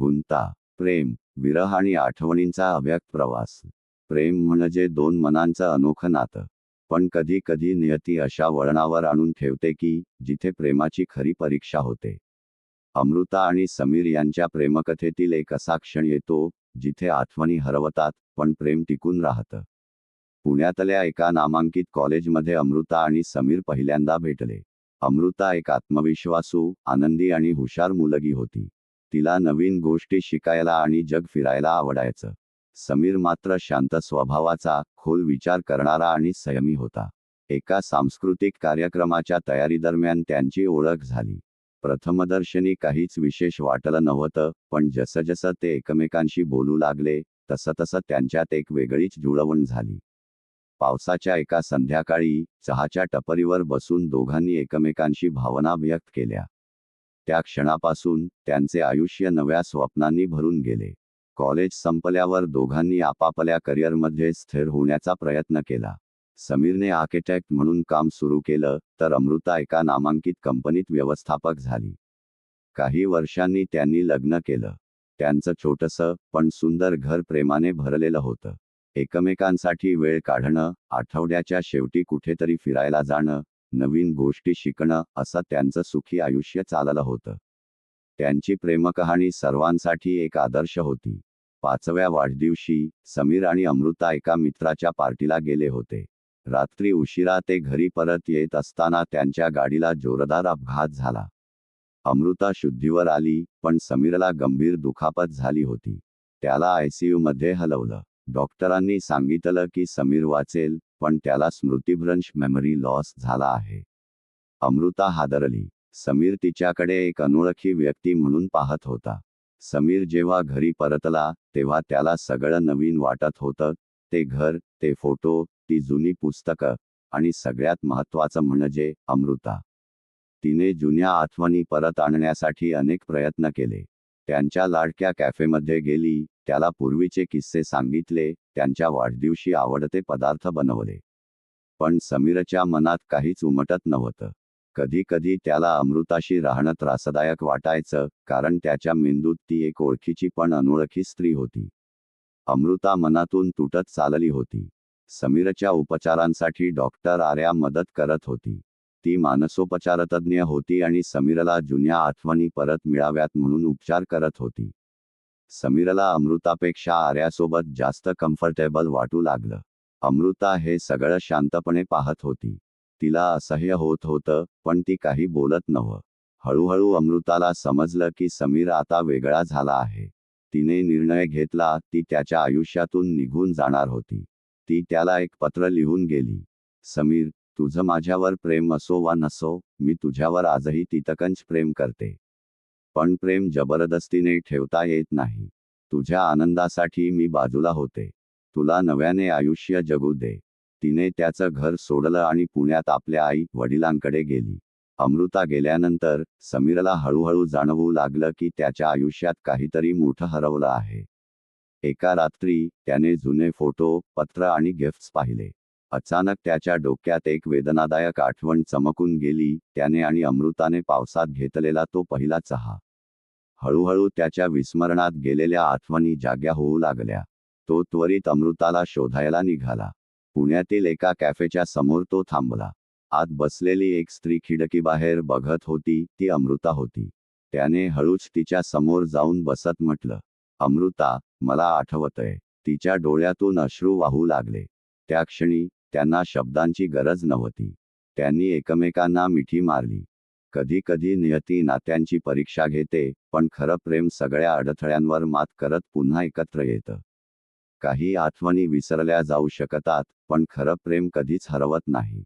गुंता प्रेम विरह आणि आठवणींचा अव्यक्त प्रवास. प्रेम म्हणजे दोन मनांचं अनोखं नातं. पण कधी कधी नियती अशा वळणावर आणून ठेवते की जिथे प्रेमाची खरी परीक्षा होते. अमृता आणि समीर यांच्या प्रेमकथेतील एक असा क्षण येतो जिथे आठवणी हरवतात पण प्रेम टिकून राहतं. पुण्यातल्या एका नामांकित कॉलेजमध्ये अमृता आणि समीर पहिल्यांदा भेटले. अमृता एक आत्मविश्वासू आनंदी आणि हुशार मुलगी होती. तिला नवीन गोष्टी शिकायला आणि जग फिरायला आवडायचं. समीर मात्र शांत स्वभावाचा खोल विचार करणारा आणि संयमी होता. एका सांस्कृतिक कार्यक्रमाच्या तयारीदरम्यान त्यांची ओळख झाली. प्रथमदर्शनी काहीच विशेष वाटलं नव्हतं पण जसंजसं ते एकमेकांशी बोलू लागले तसं तसं त्यांच्यात एक वेगळीच जुळवण झाली. पावसाच्या एका संध्याकाळी चहाच्या टपरीवर बसून दोघांनी एकमेकांशी भावना व्यक्त केल्या. त्या क्षणापासून त्यांचे आयुष्य नव्या स्वप्नांनी भरून गेले. कॉलेज संपल्यावर दोघांनी आपापल्या करिअरमध्ये स्थिर होण्याचा प्रयत्न केला. समीरने आर्किटेक्ट म्हणून काम सुरू केलं तर अमृता एका नामांकित कंपनीत व्यवस्थापक झाली. काही वर्षांनी त्यांनी लग्न केलं. त्यांचं छोटंसं पण सुंदर घर प्रेमाने भरलेलं होतं. एकमेकांसाठी वेळ काढणं आठवड्याच्या शेवटी कुठेतरी फिरायला जाणं नवीन गोष्टी शिकणं असं त्यांचं सुखी आयुष्य चाललं होतं. त्यांची प्रेमकहाणी सर्वांसाठी एक आदर्श होती. पाचव्या वाढदिवशी समीर आणि अमृता एका मित्राच्या पार्टीला गेले होते. रात्री उशिरा ते घरी परत येत असताना त्यांच्या गाडीला जोरदार अपघात झाला. अमृता शुद्धीवर आली पण समीरला गंभीर दुखापत झाली होती. त्याला आयसीयू मध्ये हलवलं. डॉक्टरांनी सांगितलं की समीर वाचेल पण त्याला स्मृतिभ्रंश मेमरी लॉस झाला आहे. अमृता हादरली. समीर तिच्याकडे एक अनोळखी व्यक्ती म्हणून पाहत होता. समीर जेव्हा घरी परतला तेव्हा त्याला सगळं नवीन वाटत होतं. ते घर ते फोटो ती जुनी पुस्तकं आणि सगळ्यात महत्वाचं म्हणजे अमृता. तिने जुन्या आठवणी परत आणण्यासाठी अनेक प्रयत्न केले. त्यांच्या लाडक्या कॅफेमध्ये गेली त्याला पूर्वीचे किस्से सांगितले त्यांच्या वाढदिवशी आवडते पदार्थ बनवले. पण समीरच्या मनात काहीच उमटत नव्हतं. कधी कधी त्याला अमृताशी राहणं त्रासदायक वाटायचं कारण त्याच्या मेंदूत ती एक ओळखीची पण अनोळखी स्त्री होती. अमृता मनातून तुटत चालली होती. समीरच्या उपचारांसाठी डॉक्टर आर्या मदत करत होती. ती मानसोपचारतज्ञ होती आणि समीरला जुन्या आठवणी परत मिळाव्यात म्हणून उपचार करत होती. समीरला अमृतापेक्षा आर्यासोबत जास्त कम्फर्टेबल वाटू लागलं. अमृता हे सगळं शांतपणे पाहत होती. तिला असह्य होत होतं पण ती काही बोलत नव्ह. हळूहळू अमृताला समजलं की समीर आता वेगळा झाला आहे. तिने निर्णय घेतला ती त्याच्या आयुष्यातून निघून जाणार होती. ती त्याला एक पत्र लिहून गेली. समीर तुझं माझ्यावर प्रेम असो वा नसो मी तुझ्यावर आजही तितकंच प्रेम करते. पण प्रेम जबरदस्तीने ठेवता येत नाही. तुझ्या आनंदासाठी मी बाजूला होते. तुला नव्याने आयुष्य जगू दे. तिने त्याचं घर सोडलं आणि पुण्यात आपल्या आई वडिलांकडे गेली. अमृता गेल्यानंतर समीरला हळूहळू जाणवू लागलं की त्याच्या आयुष्यात काहीतरी मोठं हरवलं आहे. एका रात्री त्याने जुने फोटो पत्र आणि गिफ्ट्स पाहिले. अचानक त्याच्या डोक्यात एक वेदनादायक आठवण चमकून गेली त्याने आणि अमृताने पावसात घेतलेला तो पहिला चहा. हळूहळू त्याच्या विस्मरणात गेलेल्या आठवणी जाग्या होऊ लागल्या. तो त्वरित अमृताला शोधायला निघाला. पुण्यातील एका कॅफेच्या समोर तो थांबला. आत बसलेली एक स्त्री खिडकीबाहेर बघत होती ती अमृता होती. त्याने हळूच तिच्या समोर जाऊन बसत म्हटलं अमृता मला आठवतय. तिच्या डोळ्यातून अश्रू वाहू लागले. त्या क्षणी त्यांना शब्दांची गरज नव्हती. त्यांनी एकमेकांना मिठी मारली. कधी कधी नियती नात्यांची परीक्षा घेते पण खरं प्रेम सगळ्या अडथळ्यांवर मात करत पुन्हा एकत्र येतं. काही आठवणी विसरल्या जाऊ शकतात पण खरं प्रेम कधीच हरवत नाही.